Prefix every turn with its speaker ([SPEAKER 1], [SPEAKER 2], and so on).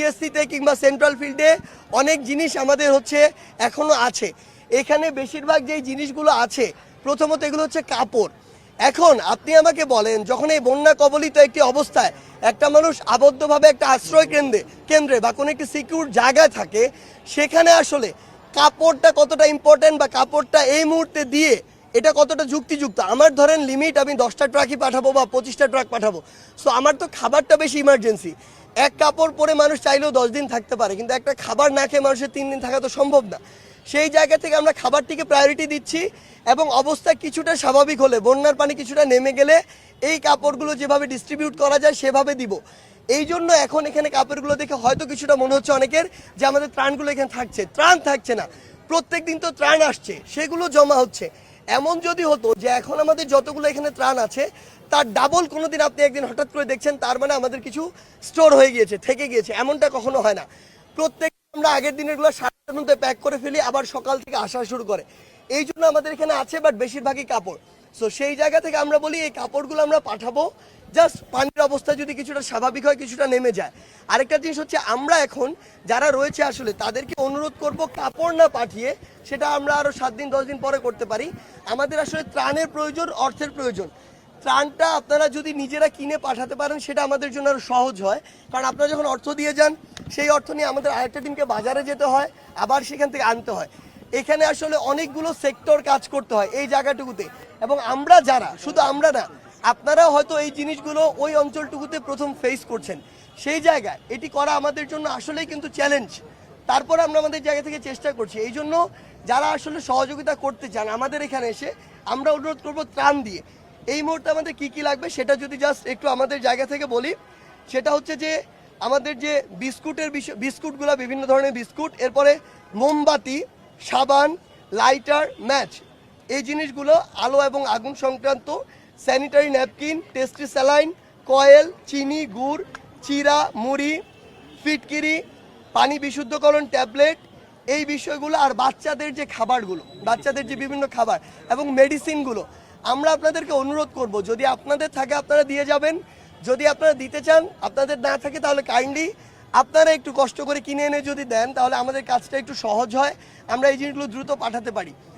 [SPEAKER 1] পিএসসিতে কিংবা সেন্ট্রাল ফিল্ডে অনেক জিনিস আমাদের হচ্ছে এখনও আছে। এখানে বেশিরভাগ যেই জিনিসগুলো আছে, প্রথমত এগুলো হচ্ছে কাপড়। এখন আপনি আমাকে বলেন, যখন এই বন্যা কবলিত একটি অবস্থায় একটা মানুষ আবদ্ধভাবে একটা আশ্রয় কেন্দ্রে কেন্দ্রে বা কোনো একটি সিকিউর জায়গায় থাকে, সেখানে আসলে কাপড়টা কতটা ইম্পর্টেন্ট বা কাপড়টা এই মুহূর্তে দিয়ে এটা কতটা যুক্তিযুক্ত? আমার ধরেন লিমিট আমি দশটা ট্রাকই পাঠাবো বা পঁচিশটা ট্রাক পাঠাবো। সো আমার তো খাবারটা বেশি ইমার্জেন্সি এক কাপড় পরে মানুষ চাইলেও দশ দিন থাকতে পারে, কিন্তু একটা খাবার না খেয়ে মানুষের তিন দিন থাকা তো সম্ভব না। সেই জায়গা থেকে আমরা খাবারটিকে প্রায়োরিটি দিচ্ছি এবং অবস্থা কিছুটা স্বাভাবিক হলে, বন্যার পানি কিছুটা নেমে গেলে এই কাপড়গুলো যেভাবে ডিস্ট্রিবিউট করা যায় সেভাবে দিব। এই জন্য এখন এখানে কাপড়গুলো দেখে হয়তো কিছুটা মনে হচ্ছে অনেকের যে আমাদের ত্রাণগুলো এখানে থাকছে। ত্রাণ থাকছে না। প্রত্যেক দিন তো ত্রাণ আসছে, সেগুলো জমা হচ্ছে। এমন যদি হতো যে এখন আমাদের যতগুলো এখানে ত্রাণ আছে, তার ডাবল কোনো দিন আপনি একদিন হঠাৎ করে দেখছেন, তার মানে আমাদের কিছু স্টোর হয়ে গিয়েছে, থেকে গিয়েছে, এমনটা কখনো হয় না। প্রত্যেক আমরা আগের দিনেরগুলো সারাটার মধ্যে প্যাক করে ফেলি, আবার সকাল থেকে আসা শুরু করে। এই জন্য আমাদের এখানে আছে বাট বেশিরভাগই কাপড়। সো সেই জায়গা থেকে আমরা বলি এই কাপড়গুলো আমরা পাঠাবো। জাস্ট পানির অবস্থা যদি কিছুটা স্বাভাবিক হয়, কিছুটা নেমে যায়। আরেকটা জিনিস হচ্ছে আমরা এখন যারা রয়েছে আসলে, তাদেরকে অনুরোধ করব কাপড় না পাঠিয়ে সেটা আমরা আরও সাত দিন, দশ দিন পরে করতে পারি। আমাদের আসলে ত্রাণের প্রয়োজন, অর্থের প্রয়োজন। ত্রাণটা আপনারা যদি নিজেরা কিনে পাঠাতে পারেন, সেটা আমাদের জন্য আরও সহজ হয়। কারণ আপনারা যখন অর্থ দিয়ে যান, সেই অর্থ নিয়ে আমাদের আরেকটা দিনকে বাজারে যেতে হয়, আবার সেখান থেকে আনতে হয়। এখানে আসলে অনেকগুলো সেক্টর কাজ করতে হয় এই জায়গাটুকুতে। এবং আমরা যারা, শুধু আমরা না আপনারা হয়তো এই জিনিসগুলো ওই অঞ্চলটুকুতে প্রথম ফেস করছেন। সেই জায়গায় এটি করা আমাদের জন্য আসলেই কিন্তু চ্যালেঞ্জ তারপর আমরা আমাদের জায়গা থেকে চেষ্টা করছি। এই জন্য যারা আসলে সহযোগিতা করতে চান, আমাদের এখানে এসে আমরা অনুরোধ করব ত্রাণ দিয়ে। এই মুহূর্তে আমাদের কি কি লাগবে সেটা যদি জাস্ট একটু আমাদের জায়গা থেকে বলি, সেটা হচ্ছে যে আমাদের যে বিস্কুটের বিস্কুটগুলো, বিভিন্ন ধরনের বিস্কুট, এরপরে মোমবাতি সাবান, লাইটার, ম্যাচ। এই জিনিসগুলো আলো এবং আগুন সংক্রান্ত sanitary napkin, tasty saline, coil, চিনি, গুড়, চিরা, মুড়ি, ফিটকিরি, পানি বিশুদ্ধকরণ ট্যাবলেট, এই বিষয়গুলো আর বাচ্চাদের যে খাবারগুলো, বাচ্চাদের যে বিভিন্ন খাবার এবং মেডিসিনগুলো, আমরা আপনাদেরকে অনুরোধ করব, যদি আপনাদের থাকে আপনারা দিয়ে যাবেন, যদি আপনারা দিতে চান, আপনাদের না থাকে তাহলে কাইন্ডলি আপনারা একটু কষ্ট করে কিনে এনে যদি দেন, তাহলে আমাদের কাজটা একটু সহজ হয়। আমরা এই জিনিসগুলো দ্রুত পাঠাতে পারি।